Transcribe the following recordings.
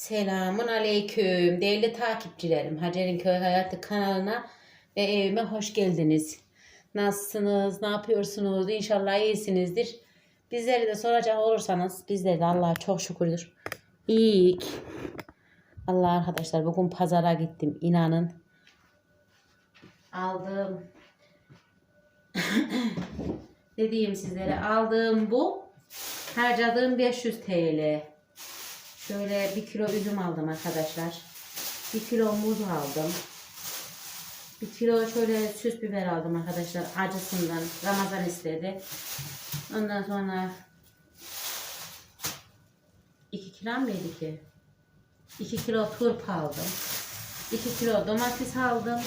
Selamun aleyküm değerli takipçilerim. Hacer'in Köy Hayatı kanalına ve evime hoş geldiniz. Nasılsınız? Ne yapıyorsunuz? İnşallah iyisinizdir. Bizleri de soracak olursanız bizler de Allah'a çok şükürdür. İyiyik. Allah arkadaşlar bugün pazara gittim. inanın. Aldım. ne diyeyim sizlere? Aldığım bu. Harcadığım 500 TL. Şöyle bir kilo üzüm aldım arkadaşlar. Bir kilo muz aldım. Bir kilo şöyle süs biber aldım arkadaşlar. Acısından. Ramazan istedi. Ondan sonra 2 kilo mıydı ki? 2 kilo turp aldım. 2 kilo domates aldım.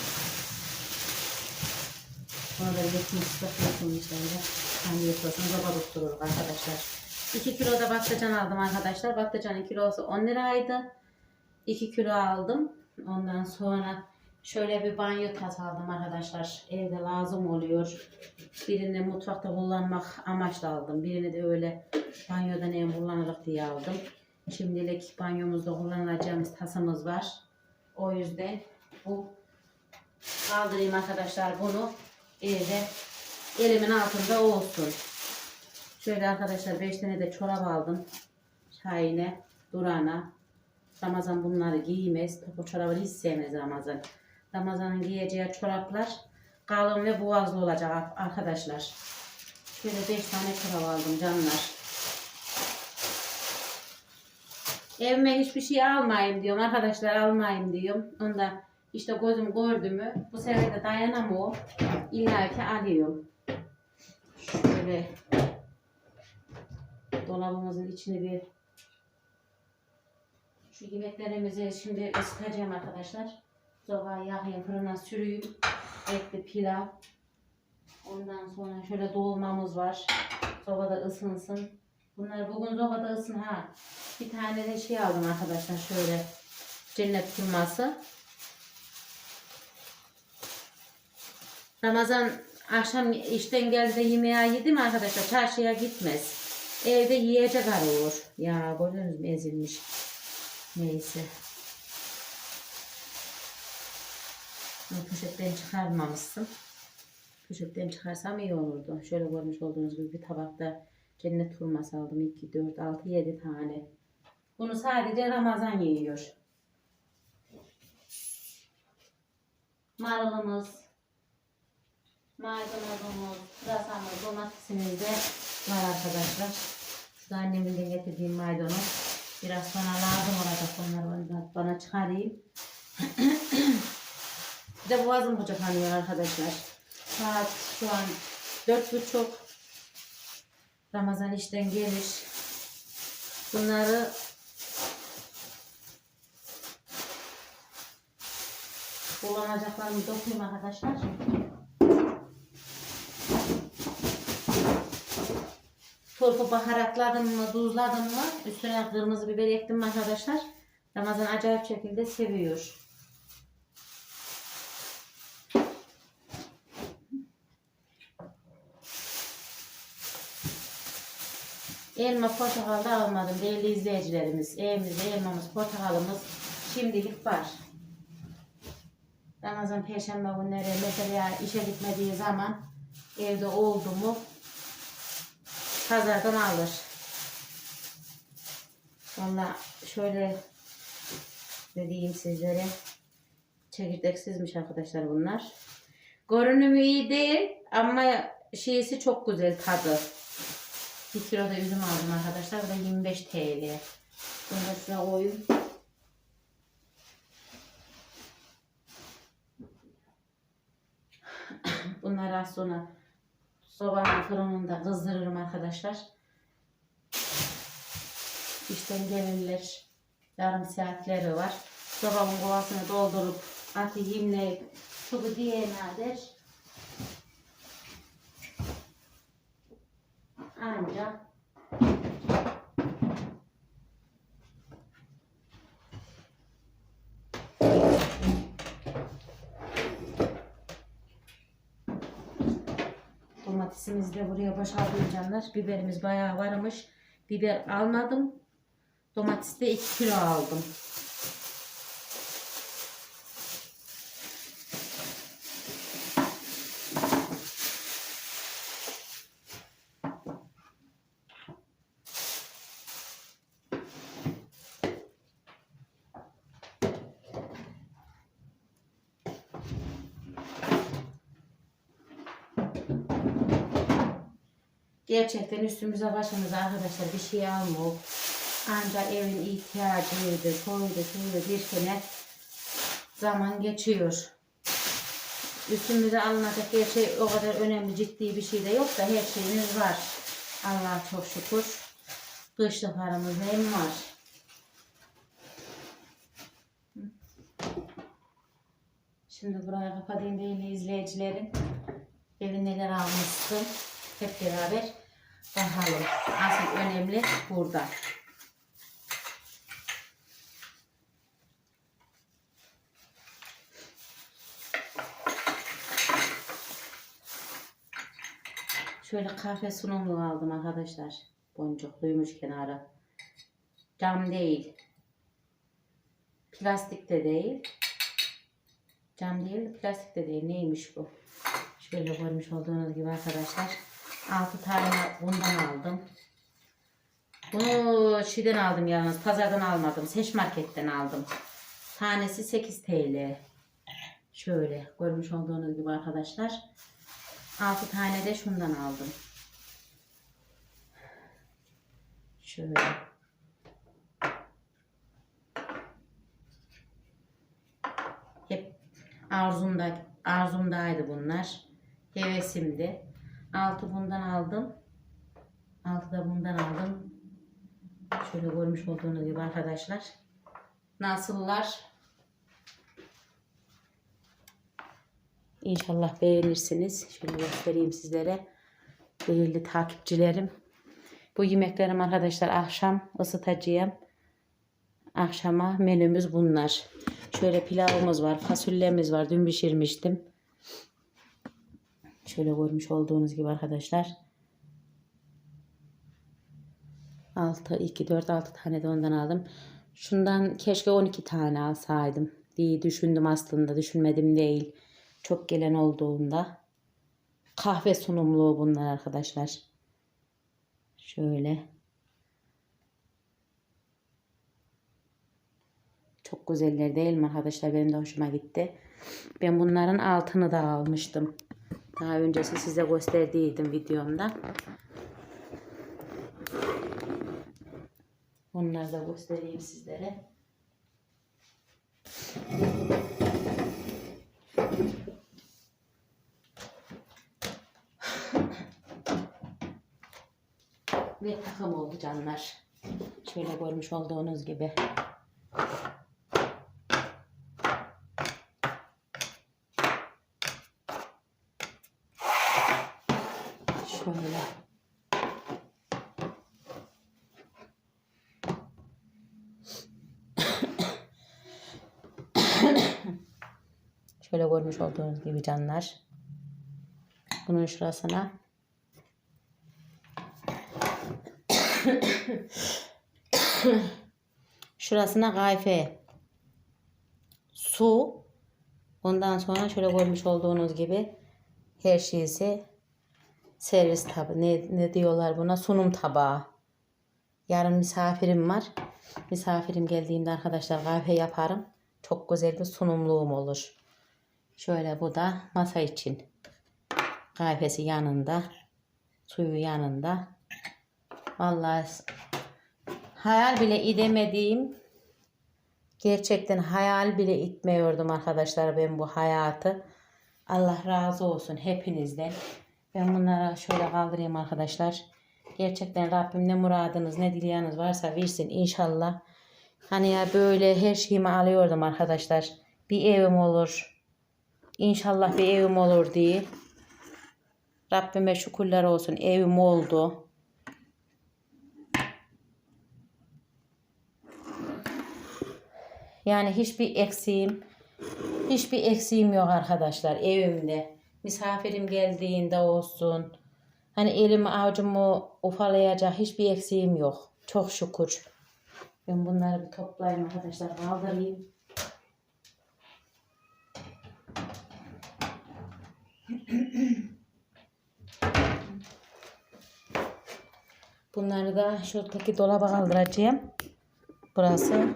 Sonra da ekmek stoklasın işte öyle. Kendi yapıyorsun. Zoba tutturur arkadaşlar. 2 kilo da patlıcan aldım arkadaşlar. Patlıcanın kilosu 10 liraydı. 2 kilo aldım. Ondan sonra şöyle bir banyo tas aldım arkadaşlar. Evde lazım oluyor. Birini mutfakta kullanmak amaçlı aldım. Birini de öyle banyoda ne kullanırız diye aldım. Şimdilik banyomuzda kullanacağımız tasımız var. O yüzden bu kaldırayım arkadaşlar bunu evde elimin altında olsun. Şöyle arkadaşlar 5 tane de çorap aldım. Şahine, Duran'a. Ramazan bunları giymez. Bu çorabı hiç sevmez Ramazan. Ramazan'ın giyeceği çoraplar kalın ve boğazlı olacak arkadaşlar. Şöyle 5 tane çorap aldım canlar. Evime hiçbir şey almayayım diyorum arkadaşlar almayayım diyorum. Onda işte gözüm gördü mü bu sefer de dayanamıyor. İlla ki alıyorum. Şöyle dolabımızın içini bir şu yemeklerimizi şimdi ısıtacağım arkadaşlar. Sobayı yakayım fırına sürüyüm. Etli pilav. Ondan sonra şöyle dolmamız var. Sobada ısınsın. Bunlar bugün sobada ısın ha. Bir tane de şey aldım arkadaşlar şöyle cennet kurması. Ramazan akşam işten geldi yemeğe yedi mi arkadaşlar çarşıya gitmez. Evde yiyecek arıyor. Ya gördünüz mü ezilmiş. Neyse. Bunu poşetten çıkarmamışsın. Poşetten çıkarsam iyi olurdu. Şöyle görmüş olduğunuz gibi bir tabakta cennet hurması aldım. 2, 4, 6, 7 tane. Bunu sadece Ramazan yiyor. Marulumuz, maydanozumuz, pırasamız, domatesimiz de var arkadaşlar. Şu annemin getirdiğim maydanoz. Biraz sonra lazım olacak onları ondan bana çıkarayım. bir de boğazım kucaklanıyor arkadaşlar. Saat şu an dört buçuk. Ramazan işten gelir. Bunları kullanacaklarımı dokuyayım arkadaşlar. Turpu baharatladım mı, tuzladım mı, üstüne kırmızı biber ektim arkadaşlar. Ramazan acayip şekilde seviyor. Elma portakal da almadım değerli izleyicilerimiz. Evimizde elmamız, portakalımız şimdilik var. Ramazan perşembe günleri mesela işe gitmediği zaman evde oldu mu pazardan alır. Valla şöyle ne diyeyim sizlere çekirdeksizmiş arkadaşlar bunlar. Görünümü iyi değil ama şeysi çok güzel tadı. Bir kilo da üzüm aldım arkadaşlar. Bu da 25 TL. Bunu da şuraya koyayım. Bunları az sonra sobanın fırınında kızdırırım arkadaşlar. İşten gelirler. Yarım saatleri var. Sobamın kovasını doldurup atı yemleyip su diye nadir. Ancak Domatesimizi de buraya boşaltayım canlar. Biberimiz bayağı varmış. Biber almadım. Domates de 2 kilo aldım. Gerçekten üstümüze başımıza arkadaşlar bir şey almıyor. Ancak evin ihtiyacıydı, şuydu, şuydu bir sene zaman geçiyor. Üstümüze alınacak gerçi o kadar önemli ciddi bir şey de yok da her şeyimiz var. Allah çok şükür. Kışlıklarımız hem var. Şimdi burayı kapatayım değerli izleyicilerim. Evin neler almıştım. Hep beraber bakalım. Asıl önemli burada. Şöyle kahve sunumlu aldım arkadaşlar. Boncukluymuş kenarı. Cam değil. Plastik de değil. Cam değil, plastik de değil. Neymiş bu? Şöyle görmüş olduğunuz gibi arkadaşlar. 6 tane bundan aldım. Bunu şeyden aldım yalnız. Pazardan almadım. Seç marketten aldım. Tanesi 8 TL. Şöyle görmüş olduğunuz gibi arkadaşlar. 6 tane de şundan aldım. Şöyle. Hep arzumda arzumdaydı bunlar. Hevesimdi. Altı bundan aldım. Altı da bundan aldım. Şöyle görmüş olduğunuz gibi arkadaşlar. Nasıllar? İnşallah beğenirsiniz. Şöyle göstereyim sizlere. Değerli takipçilerim. Bu yemeklerim arkadaşlar akşam ısıtacağım. Akşama menümüz bunlar. Şöyle pilavımız var, fasulyemiz var. Dün pişirmiştim. Şöyle görmüş olduğunuz gibi arkadaşlar. 6, 2, 4, 6 tane de ondan aldım. Şundan keşke 12 tane alsaydım diye düşündüm aslında. Düşünmedim değil. Çok gelen olduğunda. Kahve sunumluğu bunlar arkadaşlar. Şöyle. Çok güzeller değil mi arkadaşlar? Benim de hoşuma gitti. Ben bunların altını da almıştım. Daha öncesi size gösterdiydim videomda. Onları da göstereyim sizlere. Ve takım oldu canlar. Şöyle görmüş olduğunuz gibi. Şöyle. Şöyle görmüş olduğunuz gibi canlar. Bunun şurasına şurasına kayfe su ondan sonra şöyle görmüş olduğunuz gibi her şeysi servis tabi ne, ne diyorlar buna? Sunum tabağı. Yarın misafirim var. Misafirim geldiğinde arkadaşlar kahve yaparım. Çok güzel bir sunumluğum olur şöyle bu da masa için kahvesi yanında suyu yanında vallahi hayal bile edemediğim gerçekten hayal bile etmiyordum arkadaşlar ben bu hayatı Allah razı olsun hepinizden ben bunlara şöyle kaldırayım arkadaşlar. Gerçekten Rabbim ne muradınız ne dileğiniz varsa versin inşallah. Hani ya böyle her şeyimi alıyordum arkadaşlar. Bir evim olur. İnşallah bir evim olur diye. Rabbime şükürler olsun evim oldu. Yani hiçbir eksiğim, hiçbir eksiğim yok arkadaşlar evimde misafirim geldiğinde olsun. Hani elimi avucumu ufalayacak hiçbir eksiğim yok. Çok şükür. Ben bunları bir toplayayım arkadaşlar. Kaldırayım. Bunları da şuradaki dolaba kaldıracağım. Burası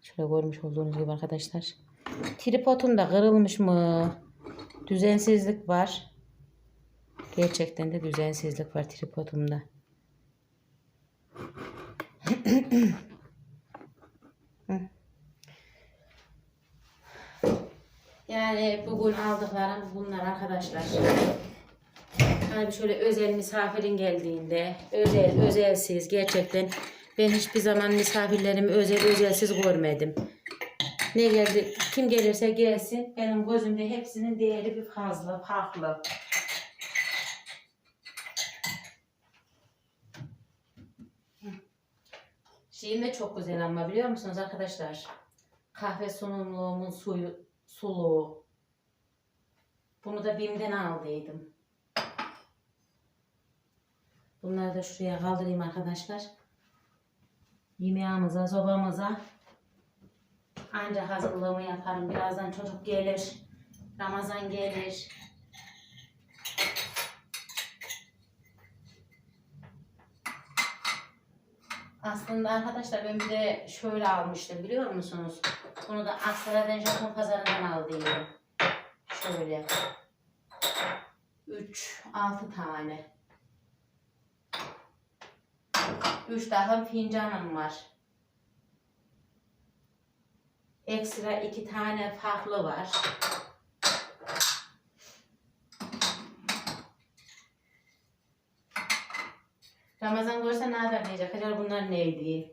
şöyle görmüş olduğunuz gibi arkadaşlar. Tripodum da kırılmış mı? Düzensizlik var. Gerçekten de düzensizlik var tripodumda. Yani bugün aldıklarım bunlar arkadaşlar. Hani şöyle özel misafirin geldiğinde özel özelsiz gerçekten ben hiçbir zaman misafirlerimi özel özelsiz görmedim. Ne geldi kim gelirse gelsin benim gözümde hepsinin değeri bir fazla farklı. Şeyim de çok güzel ama biliyor musunuz arkadaşlar? Kahve sunumluğumun suyu suluğu. Bunu da BİM'den aldıydım. Bunları da şuraya kaldırayım arkadaşlar. Yemeğimize, sobamıza ancak hazırlığımı yaparım. Birazdan çocuk gelir. Ramazan gelir. Aslında arkadaşlar ben bir de şöyle almıştım biliyor musunuz? Bunu da Aksaray'dan Japon pazarından aldıydım. Şöyle. 3 6 tane. 3 daha fincanım var. Ekstra 2 tane farklı var. Ramazan görse ne haber diyecek. Acaba bunlar neydi?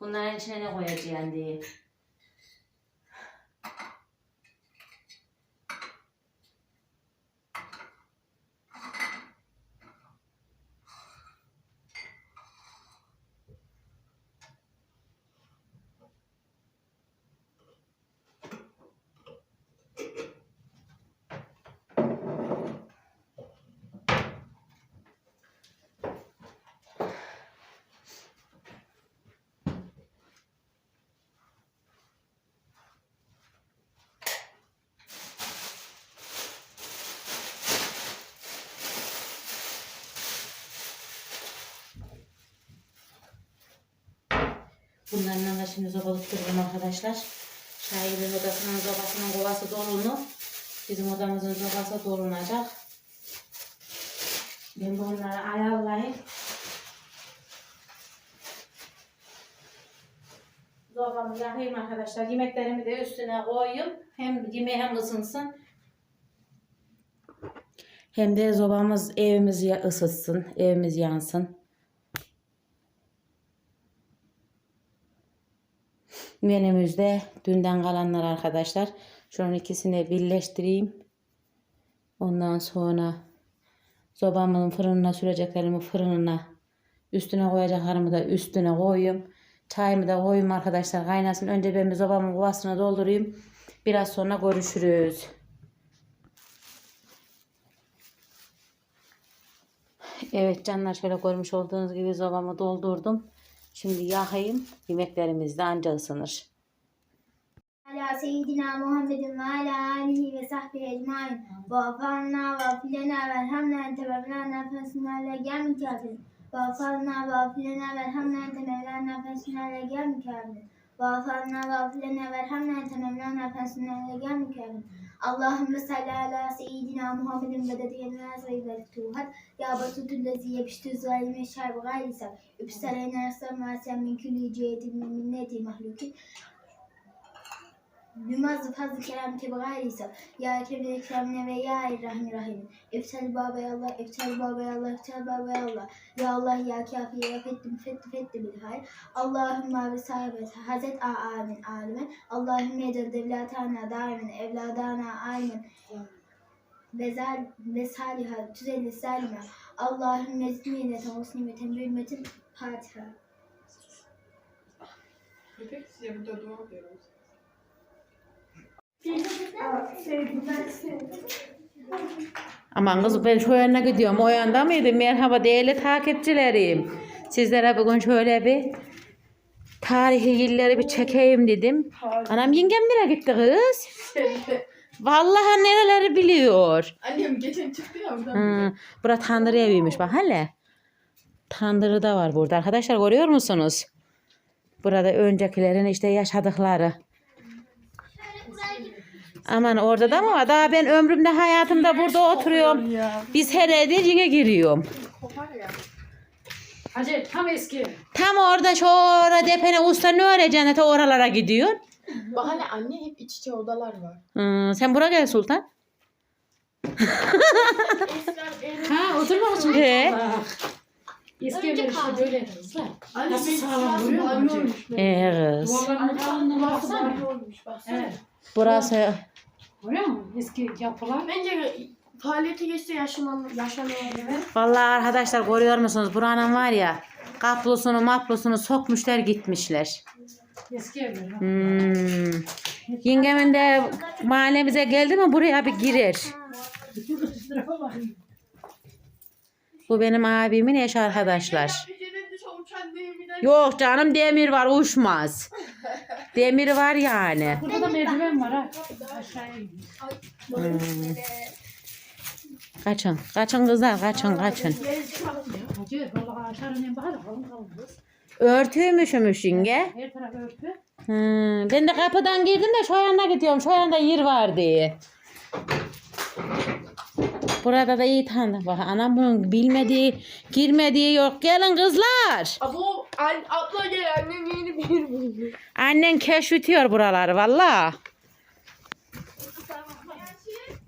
Bunların içine ne koyacaksın diye. Bunlarla da şimdi zobalık dururum arkadaşlar. Şahidin odasının zobasının kovası dolunu. Bizim odamızın zobası dolunacak. Ben bunları ayarlayayım. Zobamı yakayım arkadaşlar. Yemeklerimi de üstüne koyayım. Hem yemeğim ısınsın. Hem de zobamız evimizi ısıtsın. Evimiz yansın. Menümüzde dünden kalanlar arkadaşlar. Şunun ikisini birleştireyim. Ondan sonra sobamın fırınına süreceklerimi fırınına üstüne koyacaklarımı da üstüne koyayım. Çayımı da koyayım arkadaşlar kaynasın. Önce ben bir sobamın kovasını doldurayım. Biraz sonra görüşürüz. Evet canlar şöyle görmüş olduğunuz gibi sobamı doldurdum. Şimdi yahayım yemeklerimiz de anca ısınır. Ala seyyidina Muhammedin ve ala alihi ve sahbihi ecmain. Ve afanna ve afilena ve elhamna ente mevlana fesina ile gel mükafirin. Ve afanna ve afilena ve elhamna ente mevlana fesina ile gel mükafirin. Ve afanna ve afilena ve elhamna ente mevlana fesina ile gel mükafirin. Allahümme salli ala seyyidina Muhammedin ve dediyen ve azayı ve tuhat. Ya basutun lezi yepiştü zalime şerbi gayrisa. Üpsel enersen ve sen min külli cihetin min minneti mahlukin. Bilmez fazl kelam tebagarisa. Ya ekrem ekremine ve ya irrahim rahim. Eftel baba ya Allah, eftel baba ya Allah, eftel baba ya Allah. Ya Allah ya kafi ya fettim fettim fettim bil hayr. Allahümme ve sahibet hazet a amin alimen. Allahümme edel devletana daimen evladana aimen. Vezel ve saliha tüzeli selme. Allahümme zimine temuslimeten bülmetin Fatiha. Köpek size burada dua veriyoruz. Aman kız ben şu yana gidiyorum. O yanda mıydı? Merhaba değerli takipçilerim. Sizlere bugün şöyle bir tarihi yerleri bir çekeyim dedim. Anam yengem nereye gitti kız? Vallahi nereleri biliyor. Annem geçen çıktı ya oradan. Hı, bura tandır eviymiş bak hele. Tandırı da var burada arkadaşlar görüyor musunuz? Burada öncekilerin işte yaşadıkları. Aman orada da mı var? Daha ben ömrümde hayatımda burada oturuyorum. Biz her evde yine giriyorum. Hacı tam eski. Tam orada şu orada depene usta ne öğreceksin de oralara gidiyor. Bak hani anne hep iç içe odalar var. Hı, sen buraya gel Sultan. Ha oturma için. He. Eski evler işte böyle kızlar. Anne sağlam duruyor mu. Ee kız. Duvarların olmuş baksana. Evet. Burası Görüyor musun? Eski yapılar. Bence faaliyete geçse yaşanan yaşanıyor. Vallahi arkadaşlar görüyor musunuz? Buranın var ya kaplosunu maplosunu sokmuşlar gitmişler. Eski evler. ha. Hmm. Yengemin de mahallemize geldi mi buraya bir girer. Bu benim abimin eş arkadaşlar. Gecenin uçan Yok canım demir var uçmaz. Demir var yani. Burada da merdiven var ha. Aşağıya gidiyor. Kaçın. Kaçın kızlar kaçın kaçın. Hacı vallahi aşağıya en bahar kalın kalın kız. Örtüymüşümüş yenge. Her taraf örtü. Hmm. Ben de kapıdan girdim de şu yana gidiyorum. Şu yanda yer var diye. Burada da iyi tanıdık. Bak anam bunun bilmediği, girmediği yok. Gelin kızlar. Abo an, abla gel annem yeni bir yer buldu. Annen keşfetiyor buraları valla.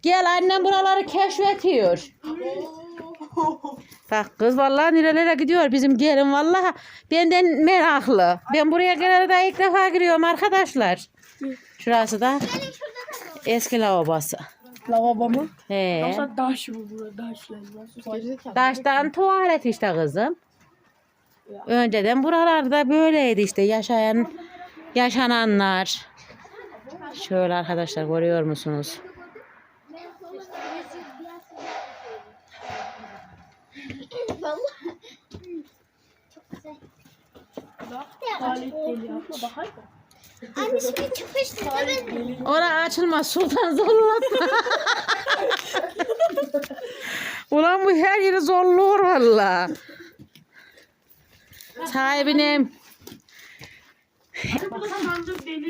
Gel annem buraları keşfetiyor. Bak kız vallahi nerelere gidiyor bizim gelin vallahi benden meraklı. Ben buraya gelene ilk defa giriyorum arkadaşlar. Şurası da eski lavabosu. Lavabo mu? He. Yoksa daş mı burada var. Taştan tuvalet işte kızım. Önceden buralarda böyleydi işte yaşayan yaşananlar. Şöyle arkadaşlar görüyor musunuz? Abla bakar mı? Anne şimdi çıkıştı. Evet. Ora açılmaz sultan zorlatma. Ulan bu her yeri zorluyor valla. Sahibinem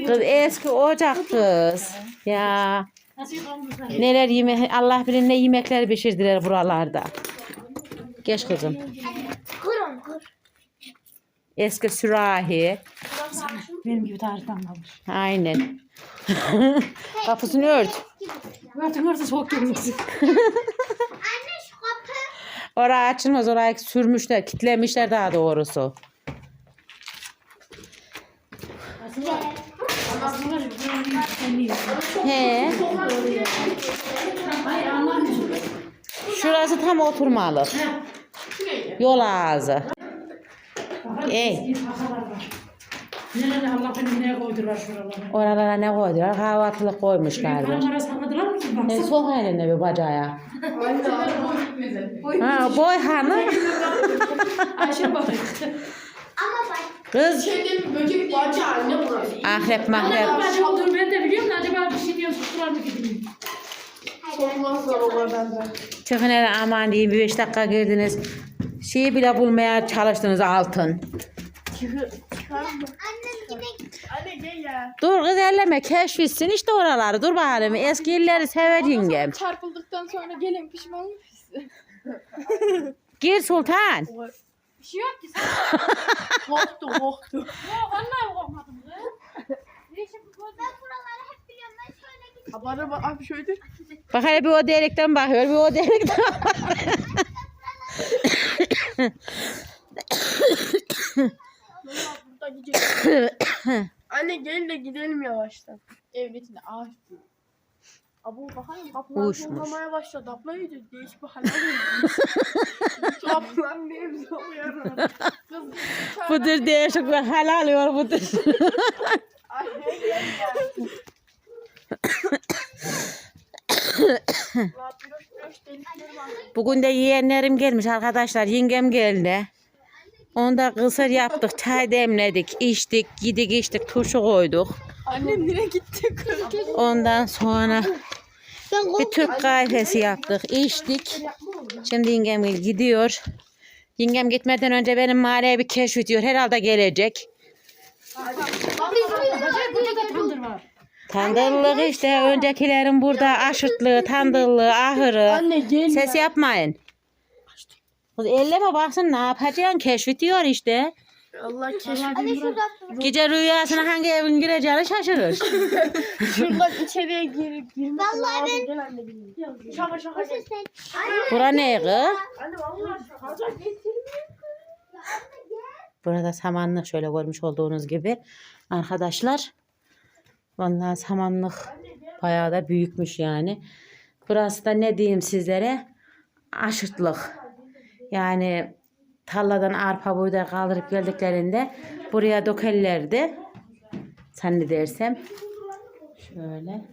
kız eski ocak kız. Ya neler yeme Allah bilir ne yemekler pişirdiler buralarda. Geç kızım. Kurun kur. Eski sürahi. Benim gibi tarihten kalmış. Aynen. Kapısını ört. Örtün varsa soğuk gelmesin. Anne şu kapı. Oraya açılmaz. Orayı sürmüşler, kitlemişler daha doğrusu. Aslında aslında buranın He. Şurası tam oturmalık. Yol ağzı. Ey. Tahtalar var. Nerede Allah beni nereye koydular şuralara. Oralara ne koydular? Kahvaltılık koymuşlardır. Karamara sakladılar mı ki? E, Baksana. sok eline bir bacağa. Ha, boy hanı. Ayşe bak. Ama bak. Kız. Şeyden böcek bahçe anne burası. Ahrep mahrep. Olduğunu ben de biliyorum da acaba bir şey diyorum tuttular mı gideyim. Sokmazlar oradan da. Çıkın hele aman diyeyim bir beş dakika girdiniz. Şeyi bile bulmaya çalıştınız altın. Anne gel ya. Dur kız elleme keşfetsin işte oraları. Dur bakalım eski illeri sever yengem. Çarpıldıktan sonra gelin pişman mısın? Gir sultan. Bir şey yok ki sen. Korktu korktu. Yok vallahi korkmadım. kız. Ben buraları hep biliyorum. Ben şöyle bak abi şöyle. Bak hele bir o delikten bakıyor bir o delikten bakıyor. Anne gelin de gidelim yavaştan. Evletine ağaç bu. Abu bakayım kapılar Uçmuş. zorlamaya başladı. Abla iyice değişik bir hale geldi. Kapılar ne zorluyor. Kız budur değişik bir hal alıyor budur. Anne Bugün de yeğenlerim gelmiş arkadaşlar. Yengem geldi. Onda kısır yaptık, çay demledik, içtik, gidik içtik, turşu koyduk. Annem nereye gitti? Ondan sonra bir Türk kahvesi yaptık, içtik. Şimdi yengem gidiyor. Yengem gitmeden önce benim mahalleye bir keşif diyor. Herhalde gelecek. Burada da tandır var. Tandırlık işte öncekilerin burada aşırtlığı, tandırlığı, ahırı. Anne gel. Ses yapmayın. Kız elleme baksın ne yapacaksın keşfi diyor işte. Allah keşke. Hadi şurada. Gece rüyasına hangi evin gireceğini şaşırır. Şuradan içeriye gir, girmek Vallahi lazım. ben- Gel anne. Şaka şaka gel. Bura ne kız? Anne vallahi şaka getirmiyor. Burada samanlık şöyle görmüş olduğunuz gibi. Arkadaşlar. Vallahi samanlık bayağı da büyükmüş yani. Burası da ne diyeyim sizlere? Aşırtlık. Yani tarladan arpa buğday kaldırıp geldiklerinde buraya dökerlerdi. Sen ne dersem. Şöyle.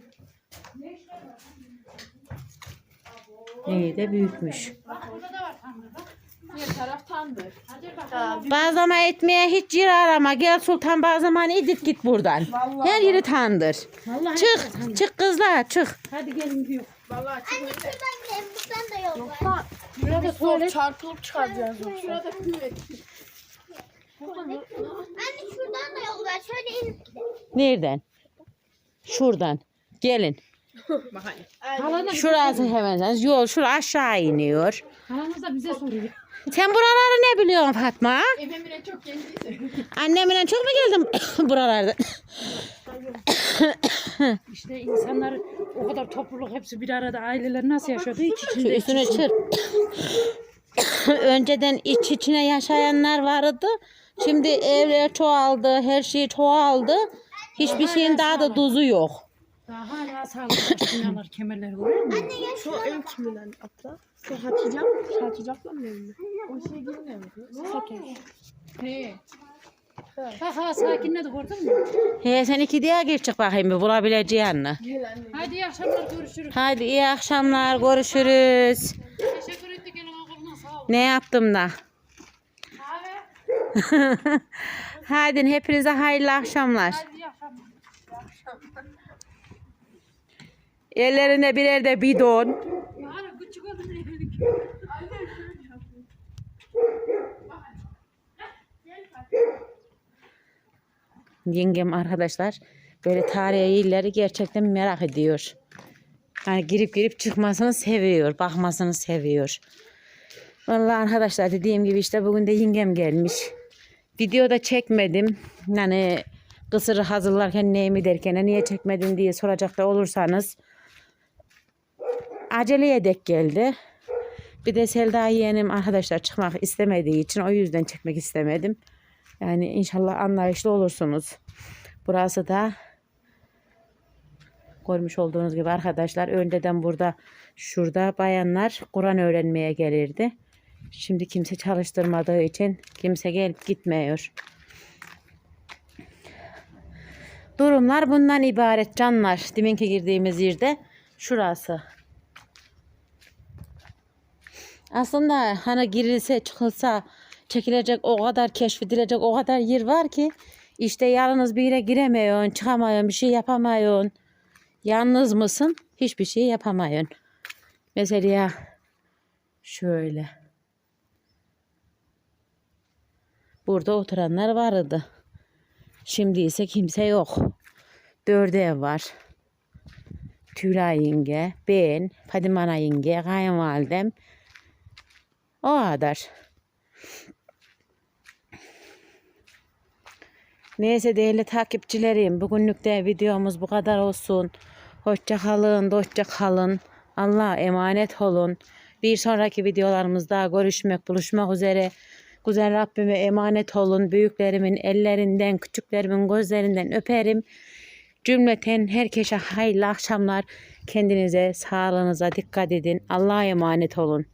İyi de büyükmüş. Diğer taraf tandır. Bazlama etmeye hiç yer arama. Gel Sultan bazlamanı idit git buradan. Vallahi Her yeri tandır. Vallahi Çık, çık kızlar çık. Hadi gelin diyor. Vallahi Anne şuradan gidelim. Buradan da yol var. Yoksa Burada tuvalet. çarpılıp çıkaracağız yoksa. Şurada küvet. Anne şuradan da yol var. Şöyle inip gidelim. Nereden? Şuradan. Gelin. Şurası hemen. Yol şura aşağı iniyor. halanız da bize soruyor. Sen buraları ne biliyorsun Fatma? Efemine çok geldiyse. Annemle çok mu geldim buralarda? İşte insanlar o kadar topluluk hepsi bir arada aileler nasıl yaşıyordu? İç Şu içinde. üstüne çırp. Önceden iç içine yaşayanlar vardı. Şimdi evler çoğaldı, her şey çoğaldı. Hiçbir şeyin daha da tuzu yok. Daha hala sağlıklı binalar, kemerler görüyor musun? Şu ev kimin anne abla? Şu Hatice. Şu Hatice ablam mı evli? O şey girmiyor mu? Satış. He. Ha ha sakinledi gördün mü? He sen iki diye gir çık bakayım bir bulabileceğin. Gel anne. Hadi iyi akşamlar görüşürüz. Hadi iyi akşamlar görüşürüz. Teşekkür ettik elin okuluna sağ ol. Ne yaptım da? Hadi hepinize hayırlı akşamlar. Hadi iyi akşamlar. Ellerine birer de bidon. Yengem arkadaşlar böyle tarihi yerleri gerçekten merak ediyor. Hani girip girip çıkmasını seviyor, bakmasını seviyor. Vallahi arkadaşlar dediğim gibi işte bugün de yengem gelmiş. Video da çekmedim. Yani kısırı hazırlarken neyimi derken niye çekmedin diye soracak da olursanız aceleye dek geldi. Bir de Selda yeğenim arkadaşlar çıkmak istemediği için o yüzden çekmek istemedim. Yani inşallah anlayışlı olursunuz. Burası da görmüş olduğunuz gibi arkadaşlar önceden burada şurada bayanlar Kur'an öğrenmeye gelirdi. Şimdi kimse çalıştırmadığı için kimse gelip gitmiyor. Durumlar bundan ibaret canlar. Deminki girdiğimiz yerde şurası. Aslında hani girilse çıkılsa çekilecek o kadar keşfedilecek o kadar yer var ki işte yalnız bir yere giremiyorsun, çıkamıyorsun, bir şey yapamıyorsun. Yalnız mısın? Hiçbir şey yapamıyorsun. Mesela şöyle. Burada oturanlar vardı. Şimdi ise kimse yok. Dört ev var. Tülay yenge, ben, Fadime yenge, kayınvalidem. O kadar. Neyse değerli takipçilerim bugünlük de videomuz bu kadar olsun. Hoşça kalın, dostça. Allah'a emanet olun. Bir sonraki videolarımızda görüşmek, buluşmak üzere. Güzel Rabbime emanet olun. Büyüklerimin ellerinden, küçüklerimin gözlerinden öperim. Cümleten herkese hayırlı akşamlar. Kendinize, sağlığınıza dikkat edin. Allah'a emanet olun.